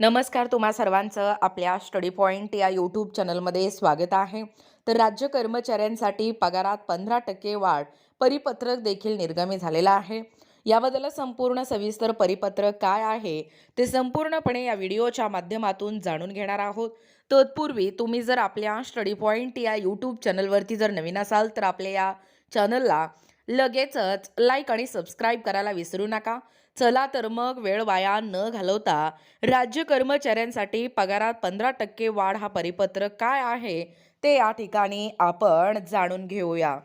नमस्कार तुम्हा सर्वांचं आपल्या स्टडी पॉईंट या यूट्यूब चॅनलमध्ये स्वागत आहे. तर राज्य कर्मचाऱ्यांसाठी पगारात पंधरा टक्के वाढ परिपत्रक देखील निर्गमी झालेलं आहे. याबद्दल संपूर्ण सविस्तर परिपत्रक काय आहे ते संपूर्णपणे या व्हिडिओच्या माध्यमातून जाणून घेणार आहोत. तत्पूर्वी तुम्ही जर आपल्या स्टडी पॉईंट या यूट्यूब चॅनलवरती जर नवीन असाल तर आपल्या या चॅनलला लगेचच लाईक आणि सबस्क्राईब करायला विसरू नका. चला तर मग वेळ वाया न घालवता राज्य कर्मचाऱ्यांसाठी पगारात पंधरा टक्के वाढ हा परिपत्रक काय आहे ते या ठिकाणी आपण जाणून घेऊया.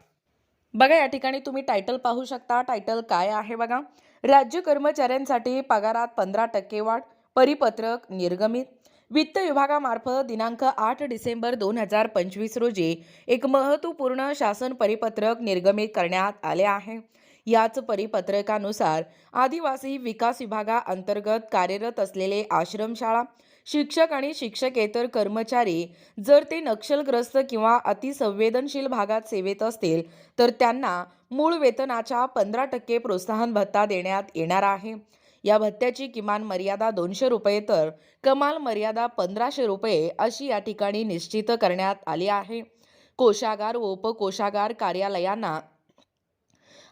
बघा या ठिकाणी तुम्ही टायटल पाहू शकता. टायटल काय आहे बघा? राज्य कर्मचाऱ्यांसाठी पगारात पंधरा टक्के वाढ परिपत्रक निर्गमित. वित्त विभागामार्फत दिनांक आठ डिसेंबर दोन हजार पंचवीस रोजी एक महत्त्वपूर्ण शासन परिपत्रक निर्गमित करण्यात आले आहे. याच परिपत्रकानुसार आदिवासी विकास विभागाअंतर्गत कार्यरत असलेले आश्रमशाळा शिक्षक आणि शिक्षकेतर कर्मचारी जर ते नक्षलग्रस्त किंवा अतिसंवेदनशील भागात सेवेत असतील तर त्यांना मूळ वेतनाच्या पंधरा टक्के प्रोत्साहन भत्ता देण्यात येणार आहे. या भत्त्याची किमान मर्यादा दोनशे रुपये तर कमाल मर्यादा पंधराशे रुपये अशी या ठिकाणी निश्चित करण्यात आली आहे. कोशागार व उपकोशागार कार्यालयांना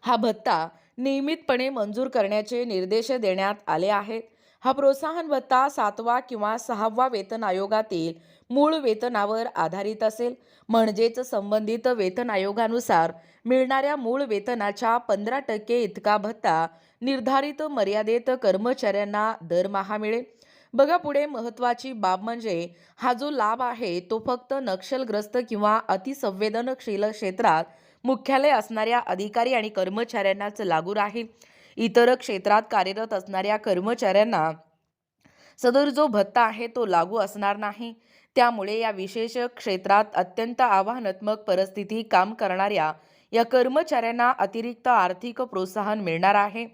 हा भत्ता नियमितपणे मंजूर करण्याचे निर्देश देण्यात आले आहेत. हा प्रोत्साहन भत्ता सातवा किंवा सहावा वेतन आयोगातील मूळ वेतनावर आधारित असेल. म्हणजेच संबंधित वेतन आयोगानुसार मिळणाऱ्या मूळ वेतनाच्या पंधरा टक्के इतका भत्ता निर्धारित मर्यादेत कर्मचाऱ्यांना दरमहा मिळेल. बघा पुढे महत्त्वाची बाब म्हणजे हा जो लाभ आहे तो फक्त नक्षलग्रस्त किंवा अतिसंवेदनशील क्षेत्रात मुख्यालय असणाऱ्या अधिकारी आणि कर्मचाऱ्यांनाच लागू राहील. इतर क्षेत्रात कार्यरत असणाऱ्या कर्मचाऱ्यांना सदर जो भत्ता आहे तो लागू असणार नाही. त्यामुळे या विशेष क्षेत्रात अत्यंत आव्हानात्मक परिस्थिती काम करणाऱ्या या कर्मचाऱ्यांना अतिरिक्त आर्थिक प्रोत्साहन मिळणार आहे.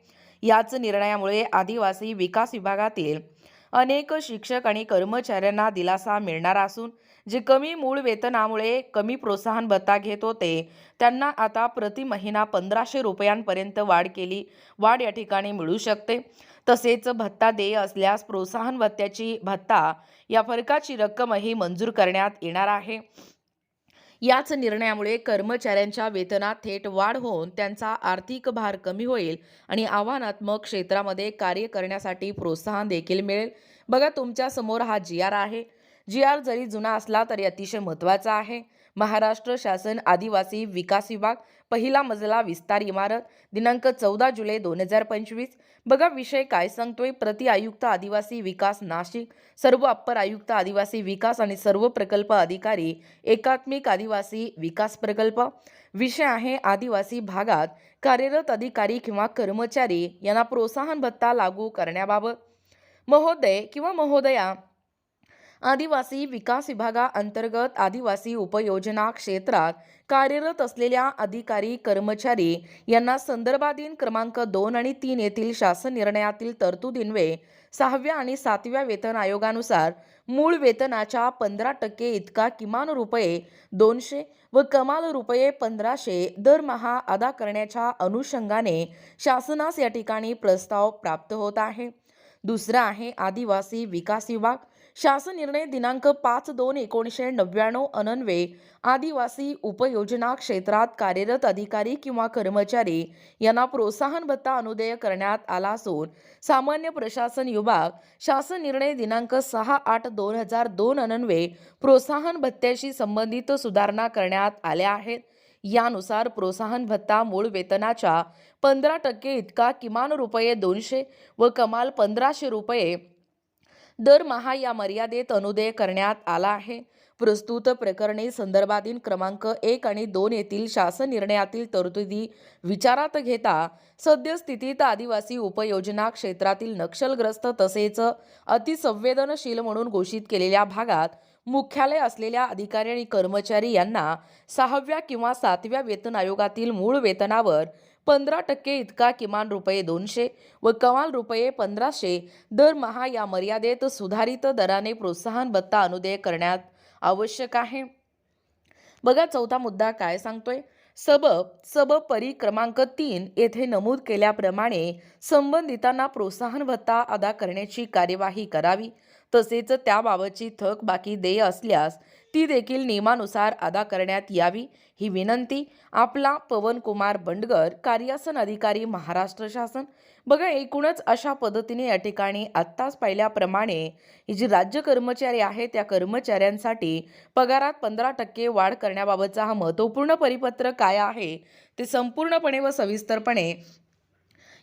याच निर्णयामुळे आदिवासी विकास विभागातील अनेक शिक्षक आणि कर्मचाऱ्यांना दिलासा मिळणार असून जे कमी मूळ वेतनामुळे कमी प्रोत्साहन भत्ता घेत होते त्यांना आता प्रति महिना पंधराशे रुपयांपर्यंत वाढ केली. वाढ या ठिकाणी मिळू शकते. तसेच भत्ता देय असल्यास प्रोत्साहन भत्त्याची भत्ता या फरकाची रक्कमही मंजूर करण्यात येणार आहे. याच निर्णयामुळे कर्मचाऱ्यांच्या वेतनात थेट वाढ होऊन त्यांचा आर्थिक भार कमी होईल आणि आव्हानात्मक क्षेत्रामध्ये कार्य करण्यासाठी प्रोत्साहन देखील मिळेल. बघा तुमच्यासमोर हा जी आर आहे. जी आर जरी जुना असला तरी अतिशय महत्त्वाचा आहे. महाराष्ट्र शासन आदिवासी विकास विभाग पहिला मजला विस्तार इमारत दिनांक चौदा जुलै दोन हजार पंचवीस. बघा विषय काय सांगतोय. प्रति आयुक्त आदिवासी विकास नाशिक सर्व अप्पर आयुक्त आदिवासी विकास आणि सर्व प्रकल्प अधिकारी एकात्मिक आदिवासी विकास प्रकल्प. विषय आहे आदिवासी भागात कार्यरत अधिकारी किंवा कर्मचारी यांना प्रोत्साहन भत्ता लागू करण्याबाबत. महोदय किंवा महोदया आदिवासी विकास विभागाअंतर्गत आदिवासी उपयोजना क्षेत्रात कार्यरत असलेल्या अधिकारी कर्मचारी यांना संदर्भाधीन क्रमांक दोन आणि तीन येथील शासन निर्णयातील तरतुदींवे सहाव्या आणि सातव्या वेतन आयोगानुसार मूळ वेतनाच्या पंधरा टक्के इतका किमान रुपये दोनशे व कमाल रुपये पंधराशे दरमहा अदा करण्याच्या अनुषंगाने शासनास या ठिकाणी प्रस्ताव प्राप्त होत आहे. दुसरा आहे आदिवासी विकास विभाग. शासन निर्णय दिनांक पाच दोन एकोणीसशे नव्याण्णव अनन्वे आदिवासी उपयोजना क्षेत्रात कार्यरत अधिकारी किंवा कर्मचारी यांना प्रोत्साहन भत्ता अनुदेय करण्यात आला असून सामान्य प्रशासन विभाग शासन निर्णय दिनांक सहा आठ दोन हजार दोन अनन्वे प्रोत्साहन भत्त्याशी संबंधित सुधारणा करण्यात आल्या आहेत. यानुसार प्रोत्साहन भत्ता मूळ वेतनाच्या पंधरा टक्के इतका किमान रुपये दोनशे व कमाल पंधराशे रुपये दरमहा या मर्यादेत अनुदेय करण्यात आला आहे. प्रस्तुत प्रकरणी संदर्भाधीन क्रमांक एक आणि दोन येथील शासन निर्णयातील तरतुदी विचारात घेता सद्यस्थितीत आदिवासी उपयोजना क्षेत्रातील नक्षलग्रस्त तसेच अतिसंवेदनशील म्हणून घोषित केलेल्या भागात मुख्यालय असलेल्या अधिकारी आणि कर्मचारी यांना सहाव्या किंवा सातव्या वेतन आयोगातील मूळ वेतनावर पंधरा टक्के इतका किमान रुपये दोनशे व कमाल रुपये पंधराशे दरमहा या मर्यादेत सुधारित दराने प्रोत्साहन भत्ता अनुदेय करण्यात आवश्यक आहे. बघा चौथा मुद्दा काय सांगतोय? सबब सबब परी क्रमांक तीन येथे नमूद केल्याप्रमाणे संबंधितांना प्रोत्साहन भत्ता अदा करण्याची कार्यवाही करावी. तसेच त्याबाबतची थकबाकी देय असल्यास ती देखील नियमानुसार अदा करण्यात यावी ही विनंती आपला पवनकुमार बंडगर कार्यासन अधिकारी महाराष्ट्र शासन. बघा एकूणच अशा पद्धतीने या ठिकाणी आत्ताच पाहिल्याप्रमाणे ही जी राज्य कर्मचारी आहेत त्या कर्मचाऱ्यांसाठी पगारात पंधरा टक्के वाढ करण्याबाबतचा हा महत्त्वपूर्ण परिपत्र काय आहे ते संपूर्णपणे व सविस्तरपणे